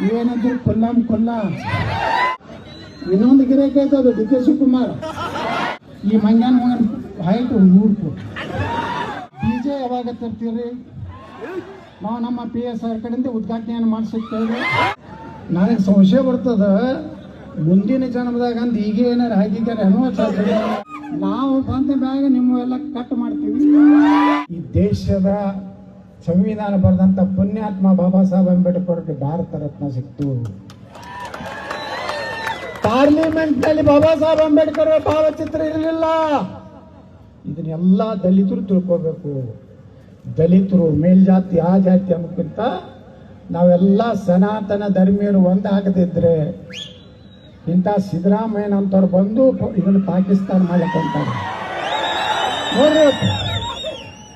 ನೀವೇನಂದ್ರೆ ಕೊಲ್ಲಂ ಕೊಲ್ಲ. ಇನ್ನೊಂದು ಗಿರಾಕಿ ಅದು, ಡಿ ಕೆ ಶಿವಕುಮಾರ್. ಈ ಮಂಗ್ಯಾನ ಮಗನ ಹೈಟ್ ನೂರು ಫುಟ್. ಜೆ ಯಾವಾಗ ತರ್ತೀರಿ? ನಾವು ನಮ್ಮ ಪಿ ಎಸ್ ಆರ್ ಕಡೆಯಿಂದ ಉದ್ಘಾಟನೆಯನ್ನು ಮಾಡಿಸುತ್ತೇವೆ ನನಗೆ ಸಂಶಯ ಬರ್ತದ. ಮುಂದಿನ ಜನ್ಮದಾಗ ಅಂದ್ ಈಗ ಏನಾರು ಹಾಕಿದ್ದಾರೆ ಅನ್ನೋ ನಾವು ಬಂದ ಮ್ಯಾಗ ನಿಮ್ಮೆಲ್ಲ ಕಟ್ ಮಾಡ್ತೀವಿ. ಈ ದೇಶದ ಸಂವಿಧಾನ ಬರೆದಂಥ ಪುಣ್ಯಾತ್ಮ ಬಾಬಾ ಸಾಹೇಬ್ ಅಂಬೇಡ್ಕರ್ಗೆ ಭಾರತ ರತ್ನ ಸಿಕ್ತು. ಪಾರ್ಲಿಮೆಂಟ್ನಲ್ಲಿ ಬಾಬಾ ಸಾಹೇಬ್ ಅಂಬೇಡ್ಕರ್ ಭಾವಚಿತ್ರ ಇರಲಿಲ್ಲ. ಇದನ್ನೆಲ್ಲ ದಲಿತರು ತಿಳ್ಕೋಬೇಕು. ದಲಿತರು ಮೇಲ್ಜಾತಿ ಆ ಜಾತಿ ಅನ್ನೋಕ್ಕಿಂತ ನಾವೆಲ್ಲ ಸನಾತನ ಧರ್ಮೀಯರು ಒಂದಾಗದಿದ್ರೆ ಇಂಥ ಸಿದ್ದರಾಮಯ್ಯನಂತವ್ರು ಬಂದು ಇದನ್ನು ಪಾಕಿಸ್ತಾನ ಮಾಡ್ಲಿಕ್ಕಂತಾರೆ ನೋಡ್ರಿ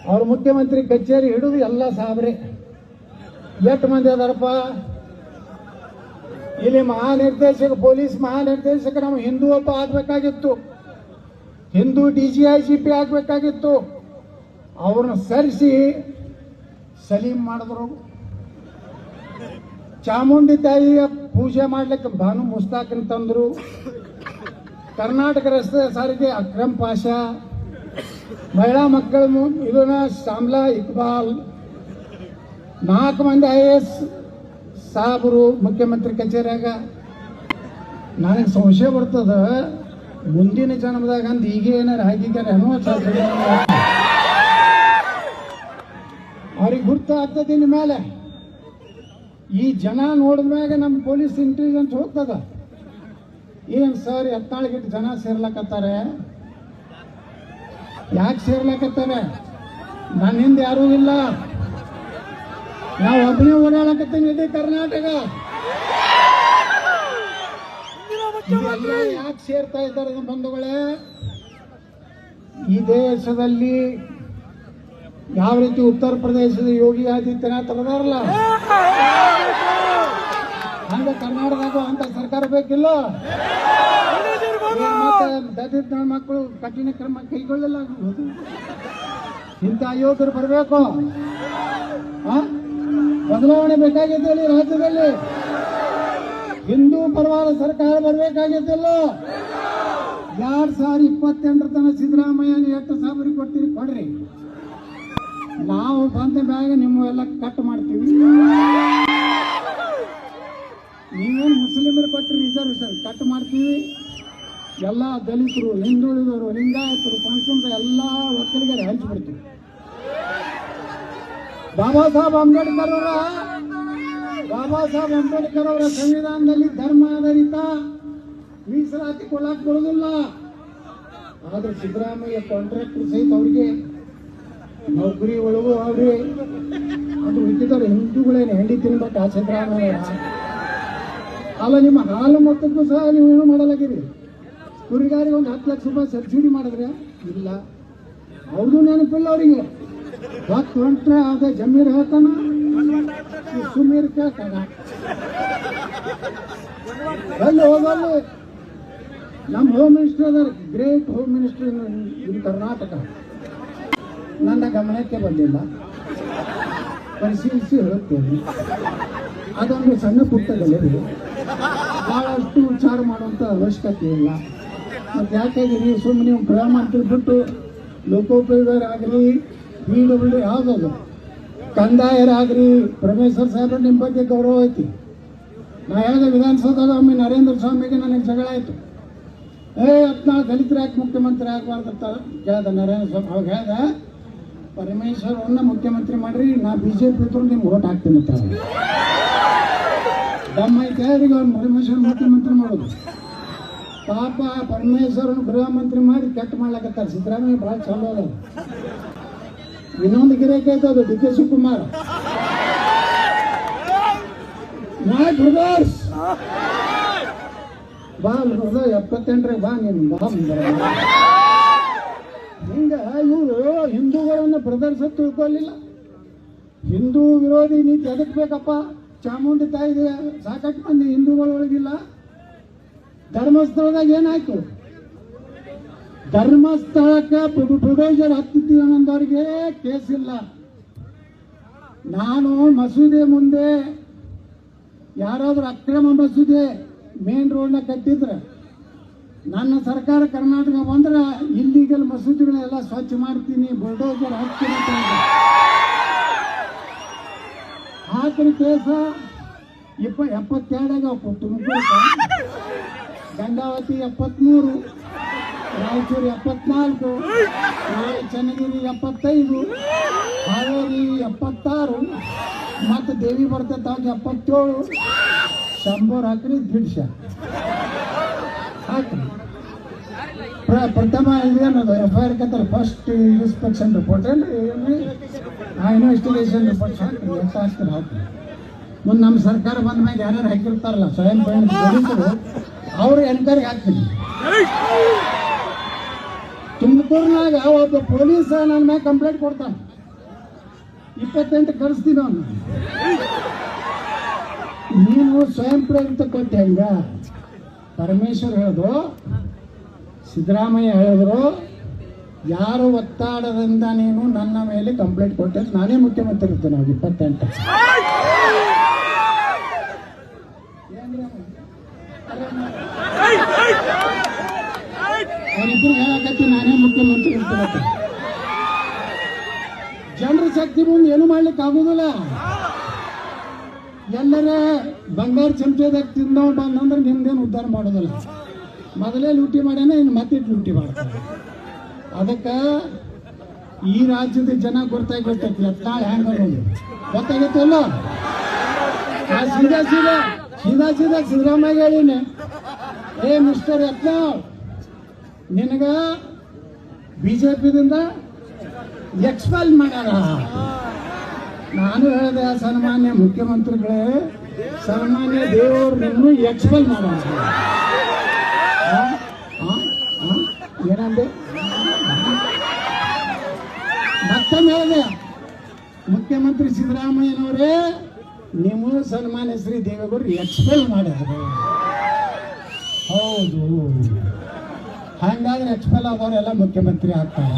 ಅವ್ರ ಮುಖ್ಯಮಂತ್ರಿ ಕಚೇರಿ ಹಿಡಿದು ಎಲ್ಲ ಸಾಬ್ರೆ. ಎಷ್ಟು ಮಂದಿ ಅದಾರಪ್ಪ? ಇಲ್ಲಿ ಮಹಾನಿರ್ದೇಶಕ, ಪೊಲೀಸ್ ಮಹಾನಿರ್ದೇಶಕ ನಮ್ಮ ಹಿಂದೂ ಒಬ್ಬ ಆಗ್ಬೇಕಾಗಿತ್ತು. Hindu D G I G P ಆಗ್ಬೇಕಾಗಿತ್ತು. ಅವ್ರನ್ನ ಸರಿಸಿ ಸಲೀಂ ಮಾಡಿದ್ರು. ಚಾಮುಂಡಿ ತಾಯಿಯ ಪೂಜೆ ಮಾಡ್ಲಿಕ್ಕೆ ಭಾನು ಮುಸ್ತಾಕನ್ ತಂದ್ರು. ಕರ್ನಾಟಕ ರಸ್ತೆ ಸಾರಿಗೆ ಅಕ್ರಮ್ ಪಾಷಾ. ಮಹಿಳಾ ಮಕ್ಕಳ ಇದನ್ನ ಶಾಮ್ಲಾ ಇಕ್ಬಾಲ್. ನಾಲ್ಕು ಮಂದಿ ಐ ಎ ಎಸ್ ಸಾಬ್ರು ಮುಖ್ಯಮಂತ್ರಿ ಕಚೇರಿಯಾಗ. ನನಗೆ ಸಂಶಯ ಬರ್ತದ, ಮುಂದಿನ ಜನ್ಮದಾಗ ಅಂತ ಈಗ ಏನಾರು ಹಾಕಿದ್ದಾರೆ ಅನ್ನೋ ಸಾಧ್ಯ ಅವ್ರಿಗೆ ಗುರ್ತು ಆಗ್ತದೆ ಇನ್ನು ಮೇಲೆ ಈ ಜನ ನೋಡಿದ ಮ್ಯಾಗ ನಮ್ಮ ಪೊಲೀಸ್ ಇಂಟೆಲಿಜೆನ್ಸ್ ಹೋಗ್ತದ. ಏನು ಸರ್ ಎತ್ತಾಳಿಗಿಟ್ಟು ಜನ ಸೇರ್ಲಕತ್ತಾರೆ? ಯಾಕೆ ಸೇರ್ಲಕತ್ತಾರೆ? ನನ್ನ ಹಿಂದೆ ಯಾರೂ ಇಲ್ಲ. ನಾವು ಒಬ್ಬನೇ ಓಡಾಡಕತ್ತೀನಿ ಇಡೀ ಕರ್ನಾಟಕ. ಯಾಕೆ ಸೇರ್ತಾ ಇದ್ದಾರೆ ಬಂಧುಗಳೇ? ಈ ದೇಶದಲ್ಲಿ ಯಾವ ರೀತಿ ಉತ್ತರ ಪ್ರದೇಶದ ಯೋಗಿ ಆದಿತ್ಯನಾಥ್ ಅದಾರಲ್ಲ? ಹಂಗ ಕರ್ನಾಟಕದಾಗ ಅಂತ ಸರ್ಕಾರ ಬೇಕಿಲ್ಲ? ಮಕ್ಕಳು ಕಠಿಣ ಕ್ರಮ ಕೈಗೊಳ್ಳಲ್ಲ. ಇಂಥ ಯೋಧರು ಬರಬೇಕು. ಬದಲಾವಣೆ ಬೇಕಾಗಿದ್ದಲ್ಲಿ ರಾಜ್ಯದಲ್ಲಿ. ಹಿಂದೂ ಪರವಾದ ಸರ್ಕಾರ ಬರಬೇಕಾಗಿದ್ದಿಲ್ಲ ಎರಡ್ ಸಾವಿರ ಇಪ್ಪತ್ತೆಂಟರ ತನಕ ಸಿದ್ದರಾಮಯ್ಯ ಎಷ್ಟು ಸಾವಿರ ಕೊಡ್ತೀರಿ, ಕೊಡ್ರಿ. ನಾವು ಬಂದ ಮ್ಯಾಗ ನಿಮ್ಮೆಲ್ಲ ಕಟ್ ಮಾಡ್ತೀವಿ. ನೀವೇನು ಮುಸ್ಲಿಮರು ಕೊಟ್ಟರೆ ರಿಸರ್ವೇಶನ್ ಕಟ್ ಮಾಡ್ತೀವಿ. ಎಲ್ಲ ದಲಿತರು, ಹಿಂದುಳಿದವರು, ಲಿಂಗಾಯತರು, ಪಂಚಮರ ಎಲ್ಲ ಒಕ್ಕಲಿಗರು ಹಂಚಿಬಿಡ್ತೀವಿ ಬಾಬಾ ಸಾಹೇಬ್ ಅಂಬೇಡ್ಕರ್ ಅವರ, ಬಾಬಾ ಸಾಹೇಬ್ ಅಂಬೇಡ್ಕರ್ ಅವರ ಸಂವಿಧಾನದಲ್ಲಿ ಧರ್ಮ ಆಧಾರಿತ ಮೀಸಲಾತಿ ಕೊಡಕ್ ಬರೋದಿಲ್ಲ ಆದ್ರೆ ಸಿದ್ದರಾಮಯ್ಯ ಕಾಂಟ್ರಾಕ್ಟರ್ ಸಹಿತ ಅವ್ರಿಗೆ ನೌಕರಿ ಒಳಗೂ ಅವ್ರಿ ಅದು ಉಳಿದಿದ್ದಾರೆ ಹಿಂದೂಗಳೇನು, ಹೆಂಡಿ ಆ ಸಿದ್ದರಾಮಯ್ಯ. ಅಲ್ಲ, ನಿಮ್ಮ ಹಾಲು ಮೊತ್ತಕ್ಕೂ ಸಹ ನೀವು ಏನು ಮಾಡಲಾಗಿರಿ? ಕುರಿಗಾರಿಗೆ ಒಂದು ಹತ್ತು ಲಕ್ಷ ರೂಪಾಯಿ ಸಬ್ಸಿಡಿ ಮಾಡಿದ್ರೆ? ಇಲ್ಲ. ಅವ್ರದ್ದು ನೆನಪಿಲ್ಲ ಅವರಿಗೆ. ಹತ್ತು ಹೊಂಟ್ರೆ ಅದೇ ಜಮೀರ್ ಹೇಳ್ತಾನ. ಸುಮೀರ್ ಕೇಳ್ತಾನ. ಅಲ್ಲಿ ಹೋಗಲ್ಲಿ ನಮ್ಮ ಹೋಮ್ ಮಿನಿಸ್ಟರ್ ಅದರ great home minister in Karnataka. ನನ್ನ ಗಮನಕ್ಕೆ ಬಂದಿಲ್ಲ. ಪರಿಶೀಲಿಸಿ ಹೇಳುತ್ತೇನೆ. ಅದೊಂದು ಸಣ್ಣ ಪುಟ್ಟದಲ್ಲಿ ಬಹಳಷ್ಟು ವಿಚಾರ ಮಾಡುವಂಥ ಅವಶ್ಯಕತೆ ಇಲ್ಲ. ಮತ್ತೆ ಯಾಕೆ ನೀವು ಸುಮ್ಮನೆ ನೀವು ಪ್ರೇಮ ಬಿಟ್ಟು ಬಿಟ್ಟು ಲೋಕೋಪಯೋಗರಾಗಲಿ ಪಿ ಡಬ್ಲ್ಯೂ ಯಾವುದದು ಕಂದಾಯರಾಗ್ರಿ, ಪ್ರೊಫೆಸರ್ ಸಾಹೇಬ್ರ ನಿಮ್ಮ ಬಗ್ಗೆ ಗೌರವ ಐತಿ. ನಾ ಹೇಳಿದೆ ವಿಧಾನಸೌಧದ ಒಮ್ಮೆ ನರೇಂದ್ರ ಸ್ವಾಮಿಗೆ ನನಗೆ ಜಗಳ ಆಯಿತು. ಏ ಹತ್ನಾಳು ದಲಿತರು ಯಾಕೆ ಮುಖ್ಯಮಂತ್ರಿ ಆಗಬಾರ್ದಂತ ಕೇಳ್ದ ನರೇಂದ್ರ ಸ್ವಾಮಿ, ಅವಾಗ ಹೇಳ್ದ ಪರಮೇಶ್ವರನ್ನ ಮುಖ್ಯಮಂತ್ರಿ ಮಾಡ್ರಿ, ನಾ ಬಿ ಜೆ ಪಿ ಇದ್ರು ನಿಮ್ಗೆ ಓಟ್ ಹಾಕ್ತೀನಿ ಅಂತ ನಮ್ಮ ಐತೆ ಅವ್ರಿಗೆ ಅವ್ನು ಪರಮೇಶ್ವರ ಮುಖ್ಯಮಂತ್ರಿ ಮಾಡೋದು. ಪಾಪ ಪರಮೇಶ್ವರನ ಗೃಹ ಮಾಡಿ ಕೆಟ್ಟ ಮಾಡ್ಲಾಕತ್ತಾರ. ಸಿದ್ದರಾಮಯ್ಯ ಭಾಳ ಚಲೋ ಅದ ಇನ್ನೊಂದು ಗಿರಾಕಿ ಅದು, ಡಿ ಕೆ ಶಿವಕುಮಾರ್. ಬ್ರದರ್ಸ್! ಬಾ ಬ್ರದರ್, ಎಪ್ಪತ್ತೆಂಟ್ರಾಗ ಬಾ ನೀನು. ಬಾ. ಹಿಂಗ ಇವರು ಹಿಂದೂಗಳನ್ನು ಬ್ರದರ್ಸ್ ತಿಳ್ಕೊಳ್ಳಿಲ್ಲ ಹಿಂದೂ ವಿರೋಧಿ ನೀತಿ ಅದಕ್ಕೆ ಬೇಕಪ್ಪ? ಚಾಮುಂಡಿ ತಾಯಿ ಸಾಕಷ್ಟು ಮಂದಿ ಹಿಂದೂಗಳ ಒಳಗಿಲ್ಲ ಧರ್ಮಸ್ಥಳದಾಗ ಏನಾಯ್ತು ಧರ್ಮಸ್ಥಳಕ್ಕೆ ಬುಡೋಜರ್ ಹತ್ತಿದ್ದೀವಿ ಅನ್ನೋದವ್ರಿಗೆ ಇಲ್ಲ. ನಾನು ಮಸೂದೆ ಮುಂದೆ ಯಾರಾದ್ರೂ ಅಕ್ರಮ ಮಸೂದೆ ಮೇನ್ ರೋಡ್ನ ಕಟ್ಟಿದ್ರೆ, ನನ್ನ ಸರ್ಕಾರ ಕರ್ನಾಟಕ ಬಂದ್ರೆ ಇಲ್ಲಿಗಲ್ ಮಸೂದೆಗಳೆಲ್ಲ ಸ್ವಚ್ಛ ಮಾಡ್ತೀನಿ ಬುಲ್ಡೋಸರ್ ಹಾಕ್ತೀನಿ ಹಾಕಿನ ಕೇಸ ಇಪ್ಪ ಎಪ್ಪತ್ತೆರಡಾಗ ತುಮಕೂರು ಗಂಗಾವತಿ ಎಪ್ಪತ್ಮೂರು, ರಾಯಚೂರು ಎಪ್ಪತ್ನಾಲ್ಕು ಚನ್ನಗಿರಿ ಎಪ್ಪತ್ತೈದು, ಹಾವೇರಿ ಎಪ್ಪತ್ತಾರು, ಮತ್ತು ದೇವಿ ಬರ್ತೈತೆ ಎಪ್ಪತ್ತೇಳು ಶಂಬರ್ ಹಾಕ್ರಿ ದಿಡ್ಶ ಹಾಕ್ರಿ. ಪ್ರ- ಪ್ರಥಮ ಇದೇನದು ಎಫ್ ಐ ಆರ್ ಕತ್ತಾರೆ ಫಸ್ಟ್ ಇನ್ಸ್ಪೆಕ್ಷನ್ ರಿಪೋರ್ಟ್ ಏನ್ರಿ? ಆ ಇನ್ವೆಸ್ಟಿಗೇಷನ್ ರಿಪೋರ್ಟ್ ಹಾಕ್ರಿ, ಎಷ್ಟು ಹಾಕ್ತಾರೆ ಹಾಕ್ರಿ. ಮುಂದೆ ನಮ್ಮ ಸರ್ಕಾರ ಬಂದ ಮೇಲೆ ಯಾರ್ಯಾರು ಹಾಕಿರ್ತಾರಲ್ಲ, ಸ್ವಯಂ ಪೊಲೀಸರು ಅವರು ಎನ್ಕ್ವೈರಿ ಹಾಕ್ತೀನಿ ತುಮಕೂರಿನಾಗ ಒಬ್ಬ ಪೊಲೀಸ್ ನನ್ನ ಮೇಲೆ ಕಂಪ್ಲೇಂಟ್ ಕೊಡ್ತಾನೆ. ಇಪ್ಪತ್ತೆಂಟು ಕಳಿಸ್ತೀನಿ ಅವನು. ನೀನು ಸ್ವಯಂ ಪ್ರೇರಿತ ಕೊಟ್ಟೆ ಹಂಗ? ಪರಮೇಶ್ವರ್ ಹೇಳಿದ್ರು, ಸಿದ್ದರಾಮಯ್ಯ ಹೇಳಿದ್ರು, ಯಾರು ಒತ್ತಾಡದಿಂದ ನೀನು ನನ್ನ ಮೇಲೆ ಕಂಪ್ಲೇಂಟ್ ಕೊಟ್ಟೆ ನಾನೇ ಮುಖ್ಯಮಂತ್ರಿ ಇರ್ತೇನೆ ನಾವು ಇಪ್ಪತ್ತೆಂಟು. ಅವರಿಬ್ಬರು ಹೇಳಕತ್ತಿ ನಾನೇ ಮುಖ್ಯಮಂತ್ರಿ ಅಂತ. ಜನರ ಶಕ್ತಿ ಮುಂದೆ ಏನು ಮಾಡ್ಲಿಕ್ಕೆ ಆಗುದಿಲ್ಲ. ಎಲ್ಲರ ಬಂಗಾರ ಚಮಚದಾಗ ತಿಂದವ್ ಬಂದಂದ್ರೆ ನಿಮ್ದೇನು ಉದ್ಧಾರ ಮಾಡೋದಿಲ್ಲ. ಮೊದಲೇ ಲೂಟಿ ಮಾಡ್ಯಾನ, ಇನ್ನು ಮತ್ತೆ ಲೂಟಿ ಮಾಡ್ತಾರೆ ಅದಕ್ಕೆ ಈ ರಾಜ್ಯದ ಜನ ಗೊತ್ತಾಗಿ ಗೊತ್ತೈತಿ ಎತ್ತಾಳ ಹೆಂಗ ಅನ್ನೋದು ಗೊತ್ತಾಗತ್ತಲ್ಲ ಸೀದಾ ಸೀದಾ ಸೀದಾ ಸೀದಾ ಸಿದ್ದರಾಮಯ್ಯ ಹೇಳಿನಿ ಏ ಮಿಸ್ಟರ್ ಯತ್ನಾಳ್ ನಿನಗ ಬಿಜೆಪಿದಿಂದ ಎಕ್ಸ್ಪೆಲ್ ಮಾಡ್ಯಾರ ನಾನು ಹೇಳಿದೆ, ಸನ್ಮಾನ್ಯ ಮುಖ್ಯಮಂತ್ರಿಗಳೇ, ಸನ್ಮಾನ್ಯ ದೇವರು ನಿನ್ನೂ ಎಕ್ಸ್ಪೆಲ್? ಆ? ಏನಂದೆ ಮತ್ತೊಮ್ಮೆ ಹೇಳಿದೆ, ಮುಖ್ಯಮಂತ್ರಿ ಸಿದ್ದರಾಮಯ್ಯನವರೇ ನಿಮ್ಮ ಸನ್ಮಾನ್ಯ ಶ್ರೀ ದೇವೇಗೌಡರು ಎಕ್ಸ್ಪೆಲ್ ಮಾಡಿದ್ರು ಹೌದು. ಹಂಗಾದ್ರೆ ಎಕ್ಸ್ಪೆಲ್ ಆದವರೆಲ್ಲ ಮುಖ್ಯಮಂತ್ರಿ ಆಗ್ತಾರ.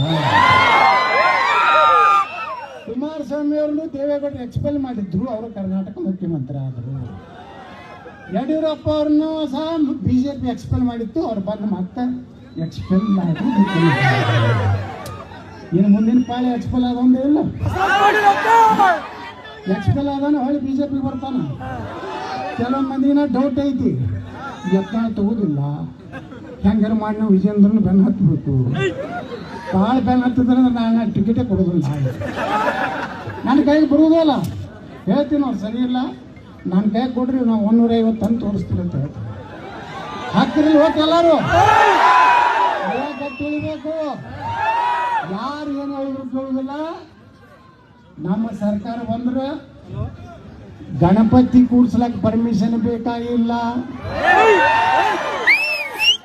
ಕುಮಾರಸ್ವಾಮಿ ಅವ್ರನ್ನು ದೇವೇಗೌಡರು ಎಕ್ಸ್ಪೆಲ್ ಮಾಡಿದ್ರು, ಅವರು ಕರ್ನಾಟಕ ಮುಖ್ಯಮಂತ್ರಿ ಆದರು. ಯಡಿಯೂರಪ್ಪ ಅವ್ರನ್ನು ಸಹ ಬಿಜೆಪಿ ಎಕ್ಸ್ಪೆಲ್ ಮಾಡಿತ್ತು, ಅವ್ರು ಬಂದು ಮತ್ತೆ ಎಕ್ಸ್ಪೆಲ್ ಮಾಡಿ. ಇನ್ನು ಮುಂದಿನ ಪಾಳಿ ಎಕ್ಸ್ಪೆಲ್ ಆದೊಂದೇ ಇಲ್ಲ. ಎಕ್ಸ್ಪೆಲ್ ಆಗೋಣ ಹೊಳ್ಳಿ ಬಿಜೆಪಿ ಬರ್ತಾನ. ಕೆಲವು ಮಂದಿನ ಡೌಟ್ ಐತಿ. ಯತ್ನ ತಗೋದಿಲ್ಲ ಹೆಂಗಾರ ಮಾಡಿ ನಾವು ವಿಜೇಂದ್ರನ ಬೆನ್ನ ಹತ್ತಬೇಕು ಭಾಳ ಬೆನ್ನ ಹತ್ತಿದ್ರೆ ನಾನು ಟಿಕೆಟೇ ಕೊಡೋದಿಲ್ಲ ನನ್ನ ಕೈಗೆ ಬರುವುದಲ್ಲ ಹೇಳ್ತೀನಿ ಅವ್ರು ಸರಿ ಇಲ್ಲ. ನನ್ನ ಕೈ ಕೊಡ್ರಿ, ನಾವು ಒಂದೂರ ಐವತ್ತು ತಂದು ತೋರಿಸ್ತೀವಿ ಅಂತ ಹೇಳ್ತೀನಿ. ಹಾಕ್ತಿರಿ ಓಕೆ ಎಲ್ಲರೂ? ಎಲ್ಲ ಗಟ್ಟಿ ಯಾರು ಏನು ಹೇಳಿದ್ರು ಕೇಳುವುದಿಲ್ಲ ನಮ್ಮ ಸರ್ಕಾರ ಬಂದ್ರೆ ಗಣಪತಿ ಕೂಡ್ಸ್ಲಕ್ ಪರ್ಮಿಷನ್ ಬೇಕಾಗಿಲ್ಲ.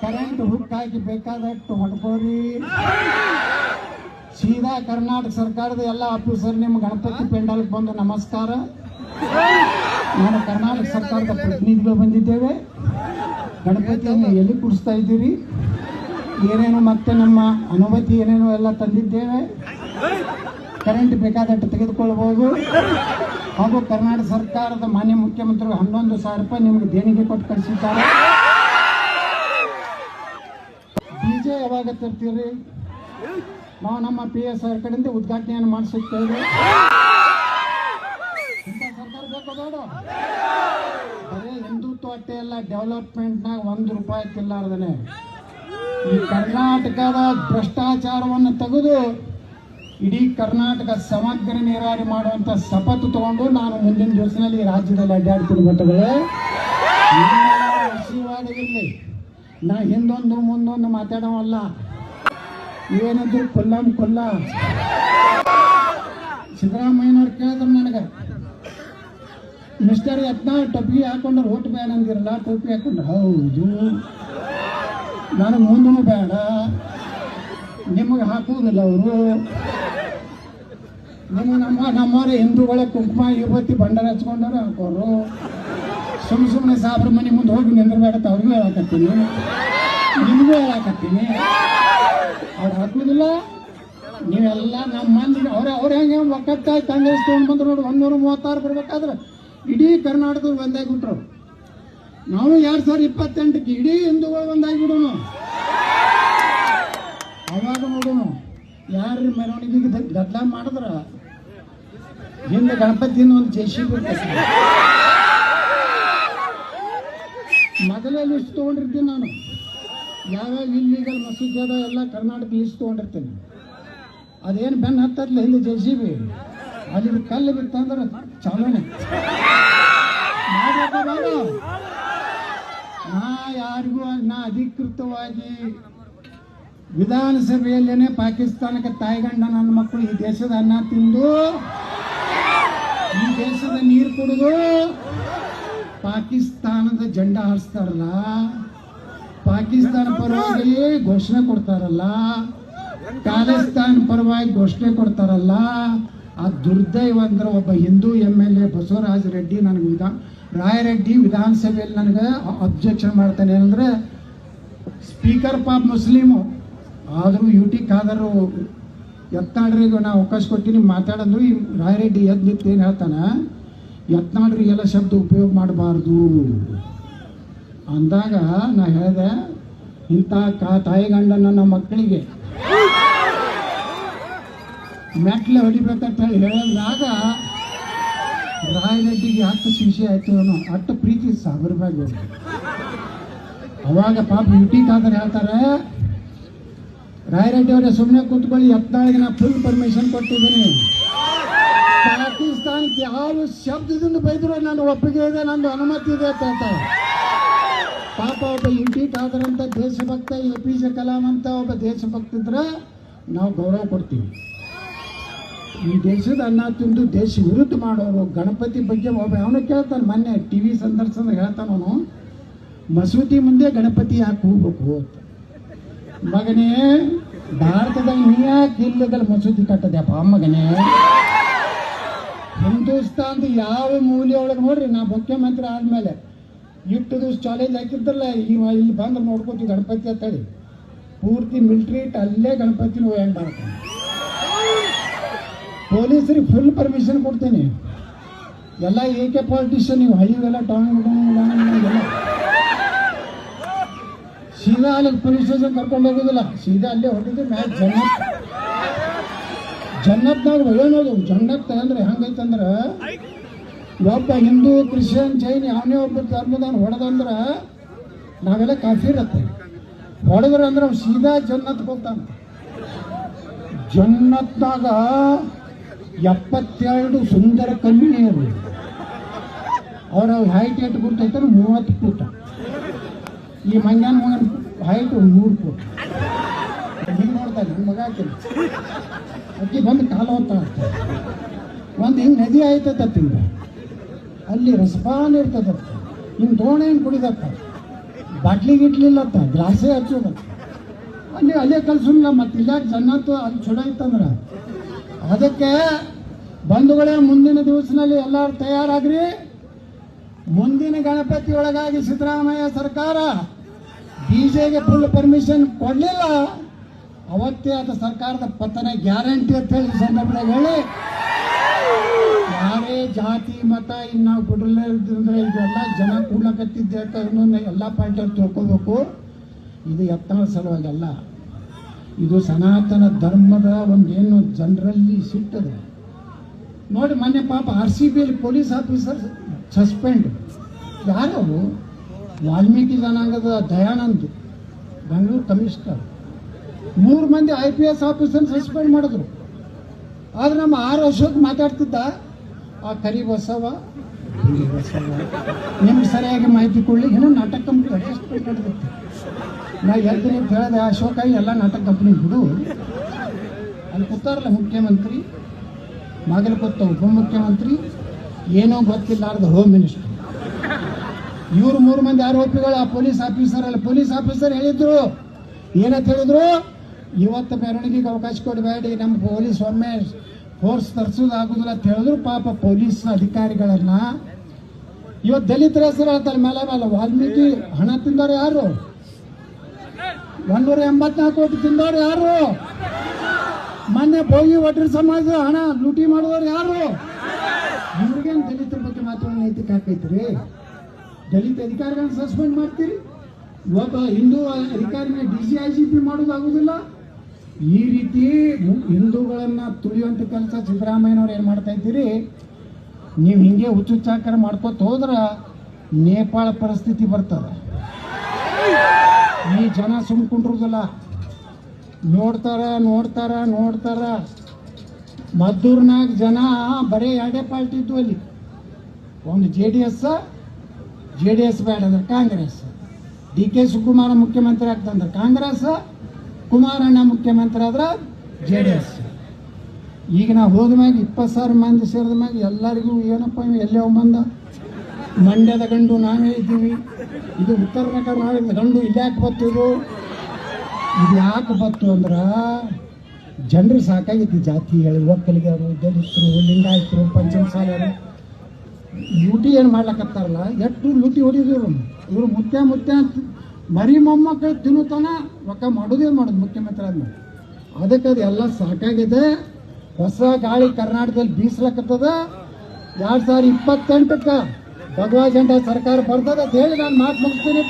ಕರೆಂಟ್ ಹುಕ್ ಹಾಕಿ ಬೇಕಾದಷ್ಟು ಹೊಡ್ಕೋರಿ. ಸೀದಾ ಕರ್ನಾಟಕ ಸರ್ಕಾರದ ಎಲ್ಲ ಆಫೀಸರ್ ನಿಮ್ಮ ಗಣಪತಿ ಪೆಂಡಲ್ಗೆ ಬಂದು ನಮಸ್ಕಾರ. ನಾನು ಕರ್ನಾಟಕ ಸರ್ಕಾರದ ಪ್ರತಿನಿಧಿಗಳು ಬಂದಿದ್ದೇವೆ. ಗಣಪತಿಯನ್ನು ಎಲ್ಲಿ ಕೂಡಿಸ್ತಾ ಇದ್ದೀರಿ? ಏನೇನು ಮತ್ತೆ ನಮ್ಮ ಅನುಮತಿ ಏನೇನು ಎಲ್ಲ ತಂದಿದ್ದೇವೆ. ಕರೆಂಟ್ ಬೇಕಾದಷ್ಟು ತೆಗೆದುಕೊಳ್ಬೋದು. ಹಾಗೂ ಕರ್ನಾಟಕ ಸರ್ಕಾರದ ಮಾನ್ಯ ಮುಖ್ಯಮಂತ್ರಿಗಳು ಹನ್ನೊಂದು ಸಾವಿರ ರೂಪಾಯಿ ನಿಮಗೆ ದೇಣಿಗೆ ಕೊಟ್ಟು ಕಳಿಸಿದ್ದಾರೆ. ಡಿಜೆ ಯಾವಾಗ ತರ್ತೀರಿ? ನಾವು ನಮ್ಮ ಪಿ ಎಸ್ ಆರ್ ಕಡೆಯಿಂದ ಉದ್ಘಾಟನೆಯನ್ನು ಮಾಡಿಸುತ್ತೇವೆ. ಇಂಥ ಸರ್ಕಾರ ಹಿಂದುತ್ವ ಅಟ್ಟೆ ಎಲ್ಲ ಡೆವಲಪ್ಮೆಂಟ್ನಾಗ ಒಂದು ರೂಪಾಯಿ ತಿಲ್ಲಾರ್ದನೆ. ಈ ಕರ್ನಾಟಕದ ಭ್ರಷ್ಟಾಚಾರವನ್ನು ತೆಗೆದು ಇಡೀ ಕರ್ನಾಟಕ ಸಮಗ್ರ ನೀರಾವರಿ ಮಾಡುವಂತ ಶಪಥ ತಗೊಂಡು ನಾನು ಮುಂದಿನ ದಿವಸದಲ್ಲಿ ರಾಜ್ಯದಲ್ಲಿ ಅಡ್ಡಾಡ್ತೀನಿ ಗೊತ್ತಗಳೇ ಆಶೀರ್ವಾದವಿರಲಿ ನಾ ಹಿಂದೊಂದು ಮುಂದೊಂದು ಮಾತಾಡೋವಲ್ಲ. ಏನಂದ್ರೆ ಕೊಲ್ಲಂ ಕೊಲ್ಲ. ಸಿದ್ದರಾಮಯ್ಯನವ್ರು ಕೇಳಿದ್ರು ನನಗೆ. ಮಿಸ್ಟರ್ ಯತ್ನಾಳ್ ಟೊಪ್ಪಿ ಹಾಕೊಂಡ್ರೆ, ಓಟ್ ಬೇಡ ಅಂದಿರಲ್ಲ, ಟೋಪಿ ಹಾಕೊಂಡ್ರೆ. ಹೌದು. ನನಗೆ ಮುಂದೂ ಬೇಡ. ನಿಮಗೆ ಹಾಕುವುದಿಲ್ಲ ಅವರು. ನಿಮ್ಮ ನಮ್ಮ ನಮ್ಮವರ ಹಿಂದೂಗಳ ಕುಂಕುಮ, ಯುವತಿ ಭಂಡಾರ ಹಚ್ಕೊಂಡಾರ ಹಾಕೋರು ಸುಮ್ ಸುಮ್ಮನೆ ಸಾಬ್ರ ಮನೆ ಮುಂದೆ ಹೋಗಿ ನಿಂದ್ರಬೇಡ ಅವ್ರಿಗೂ ಹೇಳಕತ್ತೀನಿ. ನಿಮಗೂ ಹೇಳಕತ್ತೀನಿ. ಅವ್ರು ಹಾಕೋದಿಲ್ಲ ನೀವೆಲ್ಲ ನಮ್ಮ ಮಂದಿ, ಅವ್ರ ಅವ್ರ ಹೆಂಗೆ ಒಕ್ಕತ್ತಾಯ ಕಾಂಗ್ರೆಸ್ ತೊಗೊಂಡು ಬಂದ್ರು ನೋಡಿ, ಒಂದೂರ ಮೂವತ್ತಾರು ಬರ್ಬೇಕಾದ್ರೆ ಇಡೀ ಕರ್ನಾಟಕದ ಒಂದಾಗಿ ಬಿಟ್ರು. ನಾವು ಎರಡು ಸಾವಿರದ ಇಪ್ಪತ್ತೆಂಟಕ್ಕೆ ಇಡೀ ಹಿಂದೂಗಳು ಬಿಡು ಅವಾಗ ನೋಡೋಣ. ಯಾರು ಮೆರವಣಿಗೆಗೆ ದ- ಗದ್ದಲ ಮಾಡಿದ್ರ ಹಿಂದೆ ಗಣಪತಿಯಿಂದ ಒಂದು ಜೈ ಸಿ ಮೊದಲೇ ಲಿಸ್ಟ್ ತೊಗೊಂಡಿರ್ತೀನಿ ನಾನು. ಯಾವ್ಯಾವ ಇಲ್ಲಿಗಲ್ ಮಸೂದೆ ಎಲ್ಲ ಕರ್ನಾಟಕ ಲಿಸ್ಟ್ ತೊಗೊಂಡಿರ್ತೀನಿ. ಅದೇನು ಬೆನ್ನು ಹತ್ತಲ್ಲ ಹಿಂದೆ ಜೆ ಸಿ ಬಿ. ಅಲ್ಲಿ ಕಲ್ಲು ಬಿತ್ತಂದ್ರೆ ಚಾಲನೆ? ನಾ ಯಾರಿಗೂ ನಾ ಅಧಿಕೃತವಾಗಿ ವಿಧಾನಸಭೆಯಲ್ಲೇನೆ ಪಾಕಿಸ್ತಾನಕ್ಕೆ ತಾಯ್ಗಂಡ ನನ್ನ ಮಕ್ಕಳು ಈ ದೇಶದ ಅನ್ನ ತಿಂದು ಕುಡಿದು ಪಾಕಿಸ್ತಾನದ ಜಂಡ ಹಾರಿಸ್ತಾರಲ್ಲ, ಪಾಕಿಸ್ತಾನ ಪರವಾಗಿ ಘೋಷಣೆ ಕೊಡ್ತಾರಲ್ಲ ಖಾಲಿಸ್ತಾನ್ ಪರವಾಗಿ ಘೋಷಣೆ ಕೊಡ್ತಾರಲ್ಲ, ಆ ದುರ್ದೈವ ಅಂದ್ರೆ ಒಬ್ಬ Hindu M L A Basavaraja Reddy ನನಗೆ ವಿಧಾನ, ರಾಯರೆಡ್ಡಿ ವಿಧಾನಸಭೆಯಲ್ಲಿ ನನಗೆ ಅಬ್ಜೆಕ್ಷನ್ ಮಾಡ್ತಾನೆ ಏನಂದ್ರೆ, ಸ್ಪೀಕರ್ ಪಾಪ್ ಮುಸ್ಲಿಮು, ಆದರೂ ಯು ಟಿ ಖಾದರು ಎತ್ತಾಡ್ರಿಗೂ ನಾ ಅವಕಾಶ ಕೊಟ್ಟಿನಿ, ಮಾತಾಡಂದ್ರು ಈ ರಾಯರೆಡ್ಡಿ ಎದ್ದು ನಿಂತು ಏನು ಹೇಳ್ತಾನೆ ಯತ್ನಾಳ್ರಿಗೆಲ್ಲ ಶಬ್ದ ಉಪಯೋಗ ಮಾಡಬಾರ್ದು. ಅಂದಾಗ ನಾ ಹೇಳಿದೆ, ಇಂಥ ಕಾ ತಾಯಿ ಗಂಡನ ನಮ್ಮ ಮಕ್ಕಳಿಗೆ ಮೆಟ್ಲೆ ಹೊಡಿಬೇಕಂತ ಹೇಳಿ ಹೇಳಿದಾಗ ರಾಯರೆಡ್ಡಿಗೆ ಹತ್ತು ಶಿಕ್ಷೆ ಆಯ್ತು ಅವನು ಅಟ್ಟು ಪ್ರೀತಿ ಸಾಗರವಾಗಿ ಅವಾಗ ಪಾಪ ಯುಟಿ ಖಾದರ್ ಹೇಳ್ತಾರೆ, ರಾಯರೆಡ್ಡಿ ಅವರೇ ಸುಮ್ಮನೆ ಕೂತ್ಕೊಳ್ಳಿ, ಯತ್ನಾಳಿಗೆ ನಾ ಫುಲ್ ಪರ್ಮಿಷನ್ ಕೊಟ್ಟಿದ್ದೀನಿ. ಪಾಕಿಸ್ತಾನಕ್ಕೆ ಯಾವ ಶಬ್ದದಿಂದ ಬೈದ್ರು, ನನ್ನ ಒಪ್ಪಿಗೆ ಇದೆ, ನಂದು ಅನುಮತಿ ಇದೆ ಅಂತ ಪಾಪ ಒಬ್ಬ ಯುಟಿ ಖಾದರ್ ದೇಶಭಕ್ತ ಎ ಪಿ ಜೆ ಕಲಾಂ ಅಂತ ಒಬ್ಬ ದೇಶಭಕ್ತ ಇದ್ರೆ ನಾವು ಗೌರವ ಕೊಡ್ತೀವಿ. ಈ ದೇಶದ ಅನ್ನ ತಿಂದು ದೇಶ ವಿರುದ್ಧ ಮಾಡೋರು, ಗಣಪತಿ ಬಗ್ಗೆ ಒಬ್ಬ ಅವನು ಕೇಳ್ತಾನೆ ಮೊನ್ನೆ, ಟಿ ವಿ ಸಂದರ್ಶನ ಹೇಳ್ತಾನವನು ಮಸೂದಿ ಮುಂದೆ ಗಣಪತಿ ಯಾಕೆ ಹೋಗ್ಬೇಕು? ಮಗನೇ ಭಾರತದ ನೀ ಯಾಕೆ ಮಸೂದಿ ಮಸೂತಿ ಕಟ್ಟದ್ಯಪ್ಪ, ಮಗನೇ? ಹಿಂದೂಸ್ತಾನ್ದ ಯಾವ ಮೂಲೆ ಒಳಗೆ ನೋಡ್ರಿ, ನಾ ಮುಖ್ಯಮಂತ್ರಿ ಆದ್ಮೇಲೆ ಇಟ್ಟು ದಿವಸ ಚಾಲೆಂಜ್ ಹಾಕಿದ್ರಲ್ಲ, ಈ ಇಲ್ಲಿ ಬಂದ್ರೆ ನೋಡ್ಕೋತೀವಿ ಗಣಪತಿ ಅಂತೇಳಿ. ಪೂರ್ತಿ ಮಿಲ್ಟ್ರಿ ಇಟ್ಟು ಅಲ್ಲೇ ಗಣಪತಿನ ಹೋಯ್ ಮಾಡ್ತಾನೆ ಪೊಲೀಸರಿಗೆ ಫುಲ್ ಪರ್ಮಿಷನ್ ಕೊಡ್ತೀನಿ. ಎಲ್ಲ ಏಕೆ ಪಾಲಿಟಿಷಿಯನ್ ನೀವು ಹೈವೆಲ್ಲ ಟಾಂಗ್ ಎಲ್ಲ. ಸೀದಾ ಅಲ್ಲಿ ಪೊಲೀಸ್ ಸ್ಟೇಷನ್ ಕರ್ಕೊಂಡು ಹೋಗೋದಿಲ್ಲ, ಸೀದಾ ಅಲ್ಲೇ ಹೊಟ್ಟಿದ್ದು ಮ್ಯಾಚ್ ಜನ್ನತ್ ಜನ್ನತ್ನಾಗ ಒಳ್ಳೇನೋದು ಜನ್ನತ್ ಅಂದ್ರೆ ಹೆಂಗೈತಂದ್ರ ಒಬ್ಬ ಹಿಂದೂ, ಕ್ರಿಶ್ಚಿಯನ್, ಜೈನ್, ಯಾವನೇ ಒಬ್ಬ ಧರ್ಮದಾನ ಹೊಡೆದಂದ್ರೆ ನಾವೆಲ್ಲ ಕಾಫಿ ಇರತ್ತೆ. ಹೊಡೆದ್ರ ಅಂದ್ರೆ ಅವ್ನು ಸೀದಾ ಜನ್ನತ್ ಹೋಗ್ತಾನೆ. ಜನ್ನತ್ನಾಗ ಎಪ್ಪತ್ತೆರಡು ಸುಂದರ ಕನ್ಯೆಯರು ಅವ್ರ ಹೈಟ್ ಎಷ್ಟು ಅಂದ್ರೆ ಮೂವತ್ತು ಫೂಟ. ಈ ಮಂಗನ ಮಗನ ಹೈಟ್ ನೂರು ಫೂಟ್. ಹಿಂಗೆ ನೋಡ್ತಾನೆ ಮಗ ಹಾಕಿಲ್ಲ ಅಕ್ಕಿ ಬಂದು ಕಾಲು ಹೊತ್ತ ಒಂದು ಹಿಂಗೆ ನದಿ ಆಯ್ತದ ಹಿಂಗೆ ಅಲ್ಲಿ ರಸಪಾನ ಇರ್ತದತ್ತ ನಿಮ್ಮ ತೋಣ ಹಿಂಗೆ ಕುಡಿದತ್ತ ಬಾಟ್ಲಿ ಗಿಟ್ಲಿಲ್ಲತ್ತ ಗ್ಲಾಸೇ ಹಚ್ಚೋದತ್ತ ಅಲ್ಲಿ ಅಲ್ಲೇ ಕಲ್ಸಲ್ಲ ಮತ್ತೆ ಇಲ್ಲಾಕ ಜನ್ನತ್ತು ಅಲ್ಲಿ ಚಲೋ ಇತ್ತಂದ್ರ ಅದಕ್ಕೆ ಬಂಧುಗಳೇ ಮುಂದಿನ ದಿವಸನಲ್ಲಿ ಎಲ್ಲರೂ ತಯಾರಾಗ್ರಿ. ಮುಂದಿನ ಗಣಪತಿ ಒಳಗಾಗಿ ಸಿದ್ದರಾಮಯ್ಯ ಸರ್ಕಾರ ಬಿಜೆಗೆ ಫುಲ್ ಪರ್ಮಿಷನ್ ಕೊಡಲಿಲ್ಲ. ಅವತ್ತೇ ಅದು ಸರ್ಕಾರದ ಪತನ ಗ್ಯಾರಂಟಿ ಅಂತ ಹೇಳಿ ಸಂದರ್ಭದಾಗ ಹೇಳಿ. ಯಾರೇ ಜಾತಿ, ಮತ, ಇನ್ನು ನಾವು ಬಿಡಲಿದ್ರೆ ಇದೆಲ್ಲ ಜನ ಕೂಡ್ಲಕತ್ತಿದ್ದೆ ಅಂತ ಎಲ್ಲ ಪಾಯಿಂಟಲ್ಲಿ ತಿಳ್ಕೊಬೇಕು. ಇದು ಯತ್ನಾಳ ಸಲುವಾಗಲ್ಲ. ಇದು ಸನಾತನ ಧರ್ಮದ ಒಂದೇನು ಜನರಲ್ಲಿ ಸಿಟ್ಟದೆ ನೋಡಿ ಮೊನ್ನೆ ಪಾಪ ಆರ್ ಸಿ ಬಿಯಲ್ಲಿ ಪೊಲೀಸ್ ಆಫೀಸರ್ ಸಸ್ಪೆಂಡ್. ಯಾರವರು ವಾಲ್ಮೀಕಿ ಜನಾಂಗದ ದಯಾನಂದ್, ಬೆಂಗಳೂರು ಕಮಿಷನರ್. ಮೂರು ಮಂದಿ I P S officer suspend ಮಾಡಿದ್ರು. ಆದ್ರೆ ನಮ್ಮ ಆರು ಅಶೋಕ್ ಮಾತಾಡ್ತಿದ್ದ, ಆ ಕರಿ ಬಸವ, ನಿಮ್ಗೆ ಸರಿಯಾಗಿ ಮಾಹಿತಿ ಕೊಡ್ಲಿ, ಏನೋ ನಾಟಕ ಕಂಪ್ನಿ ಅಡ್ಜಸ್ಟ್ಮೆಂಟ್ ನಾ ಎದ್ದು ನಿಂತು ಹೇಳಿದೆ, ಅಶೋಕ, ಎಲ್ಲ ನಾಟಕ ಕಂಪ್ನಿ ಬಿಡು. ಅಲ್ಲಿ ಕೂತಾರಲ್ಲ ಮುಖ್ಯಮಂತ್ರಿ ಮಗಲು ಕೂತ ಉಪಮುಖ್ಯಮಂತ್ರಿ ಏನೋ ಗೊತ್ತಿಲ್ಲಾರ್ದ ಹೋಮ್ ಮಿನಿಸ್ಟರ್ ಇವ್ರು ಮೂರು ಮಂದಿ ಆರೋಪಿಗಳು, ಆ ಪೊಲೀಸ್ ಆಫೀಸರ್ ಅಲ್ಲ. ಪೊಲೀಸ್ ಆಫೀಸರ್ ಹೇಳಿದ್ರು, ಏನಂತ ಹೇಳಿದ್ರು? ಇವತ್ತು ಮೆರವಣಿಗೆಗೆ ಅವಕಾಶ ಕೊಡಬೇಡಿ. ನಮ್ಮ ಪೊಲೀಸ್ ಒಮ್ಮೆ ಫೋರ್ಸ್ ತರಿಸೋದಾಗೋದಿಲ್ಲ ಅಂತ ಹೇಳಿದ್ರು ಪಾಪ ಪೊಲೀಸ್ ಅಧಿಕಾರಿಗಳನ್ನ. ಇವತ್ತು ದಲಿತರ ಹೆಸರು ಹೇಳ್ತಾರೆ, ಮೇಲೆ ಮೇಲೆ ವಾಲ್ಮೀಕಿ ಹಣ ತಿಂದವರು ಯಾರು? ಒಂದೂರ ಎಂಬತ್ನಾಲ್ಕು ಕೋಟಿ ತಿಂದವ್ರು ಯಾರು? ಮೊನ್ನೆ ಭೋಗಿ ಒಟ್ರ ಸಮಾಜ ಹಣ ಲೂಟಿ ಮಾಡಿದವ್ರು ಯಾರು? ಇವ್ರಿಗೇನು ದಲಿತರ ಬಗ್ಗೆ ಮಾತ್ರ ನೈತಿಕ ಹಾಕೈತ್ರಿ ದಲಿತ ಅಧಿಕಾರಿಗಳನ್ನ ಸಸ್ಪೆಂಡ್ ಮಾಡ್ತೀರಿ? ಇವತ್ತು Hindu ಅಧಿಕಾರಿನ D C I G P ಮಾಡೋದಾಗುದಿಲ್ಲ? ಈ ರೀತಿ ಹಿಂದೂಗಳನ್ನು ತುಳಿಯುವಂಥ ಕೆಲಸ ಸಿದ್ದರಾಮಯ್ಯನವ್ರು ಏನು ಮಾಡ್ತಾ ಇದ್ದೀರಿ? ನೀವು ಹಿಂಗೆ ಹುಚ್ಚುಚ್ಚಾಕರ ಮಾಡ್ಕೋತ ಹೋದ್ರ ನೇಪಾಳ ಪರಿಸ್ಥಿತಿ ಬರ್ತದೆ. ಈ ಜನ ಸುಮ್ಕೊಂಡಿರೋದಲ್ಲ ನೋಡ್ತಾರ ನೋಡ್ತಾರ ನೋಡ್ತಾರ. ಮದ್ದೂರ್ನಾಗ ಜನ ಬರೇ ಎರಡೇ ಪಾರ್ಟಿ ಇದ್ವು ಅಲ್ಲಿ. ಒಂದು J D S, J D S ಬೇಡ ಕಾಂಗ್ರೆಸ್. ಡಿ ಕೆ ಶಿವಕುಮಾರ ಮುಖ್ಯಮಂತ್ರಿ ಆಗ್ತಂದ್ರೆ ಕಾಂಗ್ರೆಸ್ ಕುಮಾರಣ್ಣ ಮುಖ್ಯಮಂತ್ರಿ ಆದ್ರೆ ಜೆ ಡಿ ಎಸ್. ಈಗ ನಾವು ಹೋದ ಮ್ಯಾಗ ಇಪ್ಪತ್ತು ಸಾವಿರ ಮಂದಿ ಸೇರಿದ ಮ್ಯಾಗ ಎಲ್ಲರಿಗೂ ಏನಪ್ಪ ಎಲ್ಲೇ ಬಂದ? ಮಂಡ್ಯದ ಗಂಡು ನಾವೇ ಇದ್ದೀವಿ ಇದು ಉತ್ತರ ಕರ್ನಾಟಕದ ಗಂಡು ಇಲ್ಲಿ ಯಾಕೆ ಬತ್ತು ಇದು? ಯಾಕೆ ಬತ್ತು ಅಂದ್ರೆ ಜನರು ಸಾಕಾಗೈತಿ ಜಾತಿಗಳು ಒಕ್ಕಲಿಗರು ದಲಿತರು, ಲಿಂಗಾಯತರು ಪಂಚಮಸಾಲರು ಲೂಟಿ ಏನು ಮಾಡ್ಲಕತ್ತಾರಲ್ಲ? ಎಷ್ಟು ಲೂಟಿ ಹೊಡಿದ್ರು ಇವರು? ಮುತ್ಯ ಮುತ್ಯ ಮರಿ ಮೊಮ್ಮಕ್ಕಳು ತಿನ್ನುತ್ತಾನ ರೊಕ್ಕ ಮಾಡೋದೇ ಮಾಡೋದು ಮುಖ್ಯಮಂತ್ರಿ ಆದ್ಮೇಲೆ ಅದಕ್ಕೆ ಅದು ಎಲ್ಲ ಸಾಕಾಗಿದೆ. ಹೊಸ ಗಾಳಿ ಕರ್ನಾಟಕದಲ್ಲಿ ಬೀಸ್ಲಕತ್ತದ. ಎರಡು ಸಾವಿರ ಇಪ್ಪತ್ತೆಂಟಕ್ಕೆ ಭಗವಾ ಜಂಡ ಸರ್ಕಾರ ಬರ್ತದೆ ಅಂತ ಹೇಳಿ ನಾನು ಮಾತು ಮುಗಿಸ್ತೀನಿ.